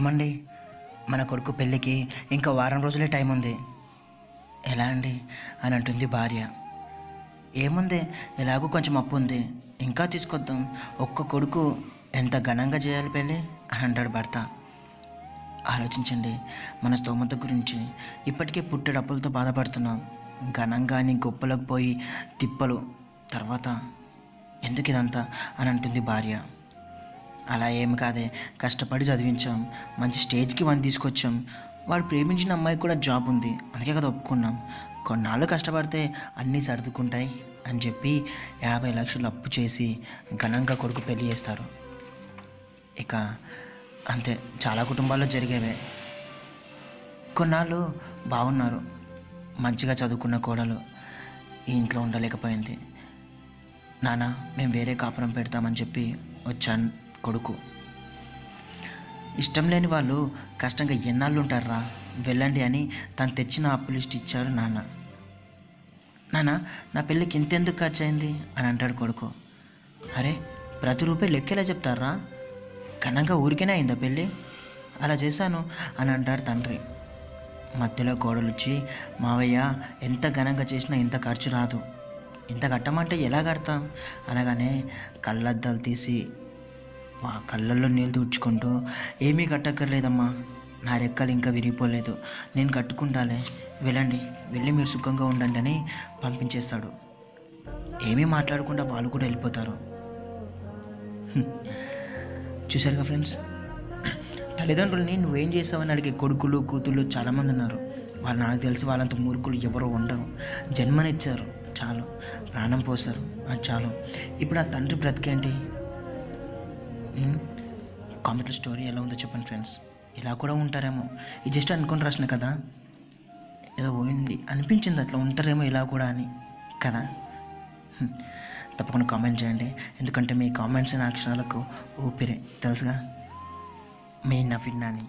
ఏమండి? మన కొడుకు పెళ్ళికి ఇంకా వారం రోజులే టైం ఉంది. ఎలా అండి? అని అంటుంది భార్య. ఏముంది? ఎలాగో కొంచెం అప్పు ఉంది. ఇంకా తీసుకొద్దాం. ఒక్క కొడుకు ఎంత ఘనంగా చేయాలి పెళ్ళి? అని అంటాడు భర్త. ఆలోచించండి. మన స్తోమత గురించి. ఇప్పటికే పుట్టెడు అప్పులతో బాధపడుతున్నాం. ఘనంగా అని గొప్పలకు పోయి తిప్పలు. తర్వాత ఎందుకు ఇదంతా అని అంటుంది భార్య. అలా ఏమి కాదే. కష్టపడి చదివించాం. మంచి స్టేజ్కి వన్ తీసుకొచ్చాం. వాడు ప్రేమించిన అమ్మాయికి కూడా జాబ్ ఉంది. అందుకే కదా ఒప్పుకున్నాం. కొన్నాళ్ళు కష్టపడితే అన్నీ సర్దుకుంటాయి అని చెప్పి యాభై లక్షలు అప్పు చేసి ఘనంగా కొడుకు పెళ్ళి చేస్తారు. ఇక అంతే. చాలా కుటుంబాల్లో జరిగేవే. కొన్నాళ్ళు బాగున్నారు మంచిగా చదువుకున్న కోడలు ఈ ఇంట్లో ఉండలేకపోయింది. నాన్న మేము వేరే కాపురం పెడతామని చెప్పి వచ్చాను. కొడుకు. ఇష్టం లేని వాళ్ళు కష్టంగా ఎన్నాళ్ళు ఉంటారా వెళ్ళండి అని తను తెచ్చిన అప్పు లిస్ట్ ఇచ్చారు నాన్న. నాన్న నా పెళ్ళికి ఇంతెందుకు ఖర్చు అయింది అని అంటాడు కొడుకు. అరే ప్రతి రూపాయి లెక్కేలా చెప్తారా? ఘనంగా ఊరికేనే అయిందా పెళ్ళి? అలా చేశాను అని అంటాడు తండ్రి. మధ్యలో కోడలు వచ్చి మావయ్య ఎంత ఘనంగా చేసినా ఇంత ఖర్చు రాదు. ఇంత కట్టమంటే ఎలా కడతాం? అనగానే కళ్ళద్దాలు తీసి మా కళ్ళల్లో నీళ్ళు తుడుచుకుంటూ ఏమీ కట్టక్కర్లేదమ్మా. నా రెక్కలు ఇంకా విరిగిపోలేదు. నేను కట్టుకుంటాలే. వెళ్ళండి. వెళ్ళి మీరు సుఖంగా ఉండండి అని పంపించేస్తాడు. ఏమీ మాట్లాడకుండా వాళ్ళు కూడా వెళ్ళిపోతారు. చూశారుగా ఫ్రెండ్స్? తల్లిదండ్రులని నువ్వేం చేసావని అడిగే కొడుకులు కూతుళ్ళు చాలామంది ఉన్నారు. వాళ్ళు నాకు తెలిసి వాళ్ళంత మూర్ఖులు ఎవరో ఉండరు. జన్మనిచ్చారు. చాలు. ప్రాణం పోసారు అది చాలు. ఇప్పుడు ఆ తండ్రి బ్రతికేంటి? కామెంట్లో స్టోరీ ఎలా ఉందో చెప్పండి ఫ్రెండ్స్. ఇలా కూడా ఉంటారేమో. ఇది జస్ట్ అనుకుని రాసిన కదా. ఏదో పోయింది అనిపించింది అట్లా ఉంటారేమో ఇలా కూడా అని. కదా? తప్పకుండా కామెంట్ చేయండి. ఎందుకంటే మీ కామెంట్స్ నా అక్షరాలకు ఊపిరి. తెలుసుగా? మీ నవీన్ నాని.